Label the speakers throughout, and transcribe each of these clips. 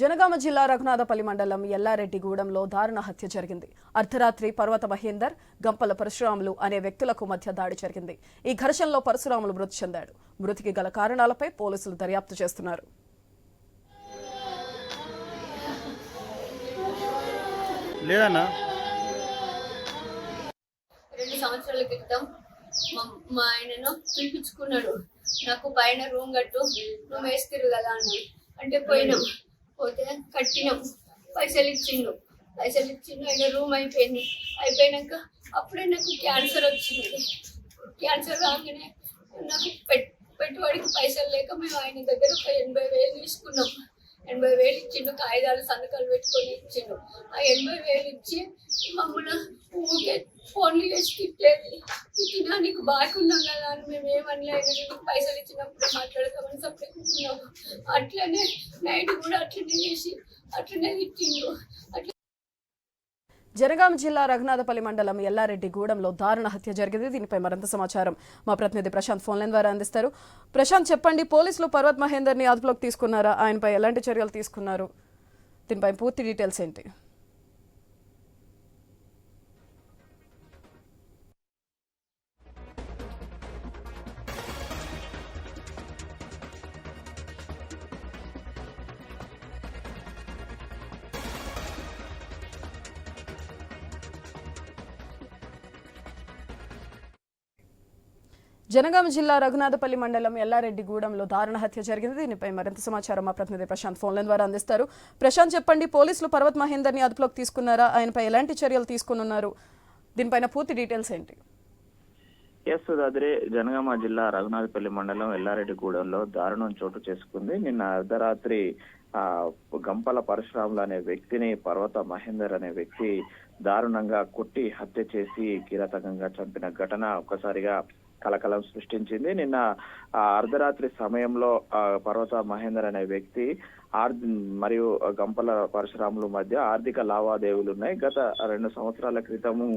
Speaker 1: జనగామ జిల్లా రఘునాథపల్లి మండలం ఎల్లారెడ్డిగూడెంలో దారుణ హత్య జరిగింది. అర్ధరాత్రి పర్వత మహేందర్ గంపల పరశురాములు అనే వ్యక్తులకు మధ్య దాడి జరిగింది. ఈ ఘర్షణలో పరశురాములు మృతి చెందాడు. మృతికి గల కారణాలపై పోలీసులు దర్యాప్తు చేస్తున్నారు.
Speaker 2: లేదన్నా?
Speaker 3: రెండు సంవత్సరాల క్రితం మా మా ఆయనను పిలిపించుకున్నాడు. నాకు పైన రూమ్ కట్టు రూమ్ వేస్తారు కదా అని అంటే పోయినాం. పోతే కట్టినాం. పైసలు ఇచ్చిండు. పైసలు ఇచ్చిండు ఆయన రూమ్ అయిపోయింది. అయిపోయినాక అప్పుడే నాకు క్యాన్సర్ వచ్చింది. క్యాన్సర్ రాగానే నాకు పెట్ పెట్టుబడికి పైసలు లేక మేము ఆయన దగ్గర ఒక ఎనభై వేలు తీసుకున్నాం. ఎనభై వేలు ఇచ్చిండు కాగితాలు సంతకాలు పెట్టుకొని ఇచ్చిండు. ఆ ఎనభై వేలు ఇచ్చి మమ్మల్ని ఊరికే ఫోన్లు చేసి తిట్టేది తిట్టినా నీకు బాగున్నాం కదా అని మేము ఏమనలేదు. నీకు పైసలు ఇచ్చినప్పుడు మాట్లాడతామని సప్లై కూర్చున్నాము అట్లనే నైట్ కూడా అట్లనే చేసి అట్లనే తిట్టిండు అట్లా
Speaker 1: జనగామ జిల్లా రఘునాథపల్లి మండలం ఎల్లారెడ్డిగూడెంలో దారుణ హత్య జరిగింది. దీనిపై మరింత సమాచారం మా ప్రతినిధి ప్రశాంత్ ఫోన్ లైన్ ద్వారా అందిస్తారు. ప్రశాంత్ చెప్పండి పోలీసులు పర్వత్ మహేందర్ని అదుపులోకి తీసుకున్నారా? ఆయనపై ఎలాంటి చర్యలు తీసుకున్నారు? దీనిపై పూర్తి డీటెయిల్స్ ఏంటి? జనగామ జిల్లా రఘునాథపల్లి మండలం ఎల్లారెడ్డిగూడెంలో దారుణ హత్య జరిగింది. దీనిపై మరింత సమాచారం మా ప్రతినిధి ప్రశాంత్ ఫోన్ల ద్వారా అందిస్తారు. ప్రశాంత్ చెప్పండి పోలీసులు పర్వత్ మహేందర్ని అదుపులోకి తీసుకున్నారా? ఆయనపై ఎలాంటి చర్యలు తీసుకున్నారు దీనిపైన పూర్తి డీటెయిల్స్ ఏంటి?
Speaker 2: ఎస్ సుధాద్రి జనగామ జిల్లా రఘునాథపల్లి మండలం ఎల్లారెడ్డిగూడెంలో దారుణం చోటు చేసుకుంది. నిన్న అర్ధరాత్రి ఆ గంపల పరశురాములు అనే వ్యక్తిని పర్వత మహేందర్ అనే వ్యక్తి దారుణంగా కొట్టి హత్య చేసి కీలకంగా చంపిన ఘటన. ఒక్కసారిగా కలకలం సృష్టించింది. నిన్న అర్ధరాత్రి సమయంలో పర్వత మహేందర్ అనే వ్యక్తి ఆర్ మరియు గంపల పరశురాములు మధ్య ఆర్థిక లావాదేవీలు ఉన్నాయి. గత రెండు సంవత్సరాల క్రితము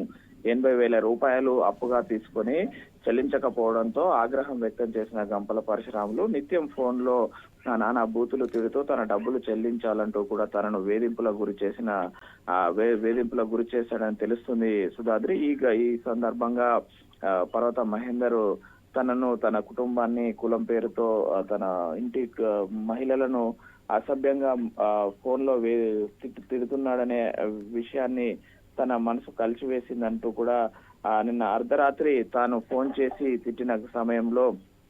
Speaker 2: ఎనభై వేల రూపాయలు అప్పుగా తీసుకొని చెల్లించకపోవడంతో ఆగ్రహం వ్యక్తం చేసిన గంపల పరశురాములు నిత్యం ఫోన్లో నానా బూతులు తిడుతూ తన డబ్బులు చెల్లించాలంటూ కూడా తనను వేధింపులకు గురి చేసిన వేధింపులకు గురి చేశాడని తెలుస్తుంది. సుధాద్రి ఈ ఈ సందర్భంగా ఆ, పర్వత మహేందర్ తనను తన కుటుంబాన్ని కులం పేరుతో తన ఇంటి మహిళలను అసభ్యంగా ఆ, ఫోన్లో వే- తిడుతున్నాడనే విషయాన్ని తన మనసు కలిసివేసిందంటూ కూడా నిన్న అర్ధరాత్రి తాను ఫోన్ చేసి తిట్టిన సమయంలో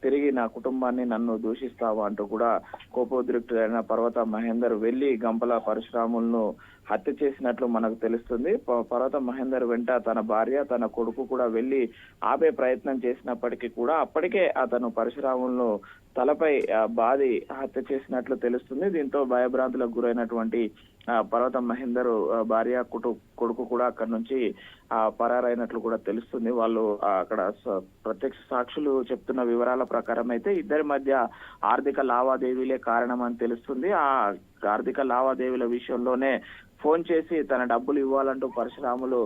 Speaker 2: తిరిగి నా కుటుంబాన్ని నన్ను దూషిస్తావా అంటూ కూడా కోపోద్రిక్తుడైన పర్వత మహేందర్ వెళ్ళి గంపల పరశురాములను హత్య చేసినట్లు మనకు తెలుస్తుంది. ప- పర్వత మహేందర్ వెంట తన భార్య తన కొడుకు కూడా వెళ్ళి ఆపే ప్రయత్నం చేసినప్పటికీ కూడా అప్పటికే అతను పరశురాములను తలపై బాధి బాది హత్య చేసినట్లు తెలుస్తుంది. దీంతో భయభ్రాంతులకు గురైనటువంటి పర్వతం పర్వత మహేందర్ భార్య కుటు కొడుకు కూడా అక్కడ నుంచి ఆ, పరారైనట్లు కూడా తెలుస్తుంది. వాళ్ళు అక్కడ ప్రత్యక్ష సాక్షులు చెప్తున్న వివరాల ప్రకారం అయితే ఇద్దరి మధ్య ఆర్థిక లావాదేవీలే కారణం అని తెలుస్తుంది. ఆ ఆర్థిక లావాదేవీల విషయంలోనే ఫోన్ చేసి తన డబ్బులు ఇవ్వాలంటూ పరశురాములు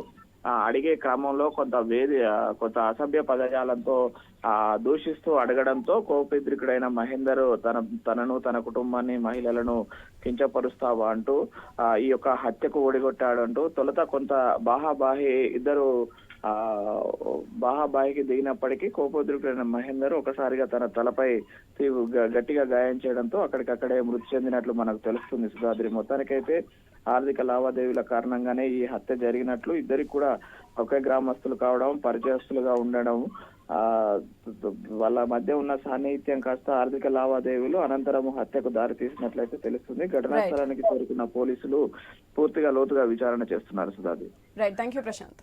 Speaker 2: అడిగే క్రమంలో కొంత వేది కొంత అసభ్య పదజాలంతో ఆ దూషిస్తూ అడగడంతో కోపిద్రికుడైన మహేందర్ తన తనను తన కుటుంబాన్ని మహిళలను కించపరుస్తావా అంటూ ఆ, ఈ యొక్క హత్యకు ఓడిగొట్టాడంటూ తొలుత కొంత బాహాబాహి ఇద్దరు ఆ బాహాబాహికి దిగినప్పటికీ కోపోద్రికుడైన మహేందర్ ఒకసారిగా తన తలపై గ- గట్టిగా గాయం చేయడంతో అక్కడికక్కడే మృతి చెందినట్లు మనకు తెలుస్తుంది సుధాద్రి. మొత్తానికైతే ఆర్థిక లావాదేవీల కారణంగానే ఈ హత్య జరిగినట్లు ఇద్దరికి కూడా ఒకే గ్రామస్తులు కావడం పరిచయస్తులుగా ఉండడం ఆ వాళ్ళ మధ్య ఉన్న సాన్నిహిత్యం కాస్త ఆర్థిక లావాదేవీలు అనంతరం హత్యకు దారి తీసినట్లయితే తెలుస్తుంది. ఘటనా. స్థలానికి చేరుకున్న పోలీసులు పూర్తిగా లోతుగా విచారణ చేస్తున్నారు సుధాది
Speaker 1: రైట్ థ్యాంక్ యూ ప్రశాంత్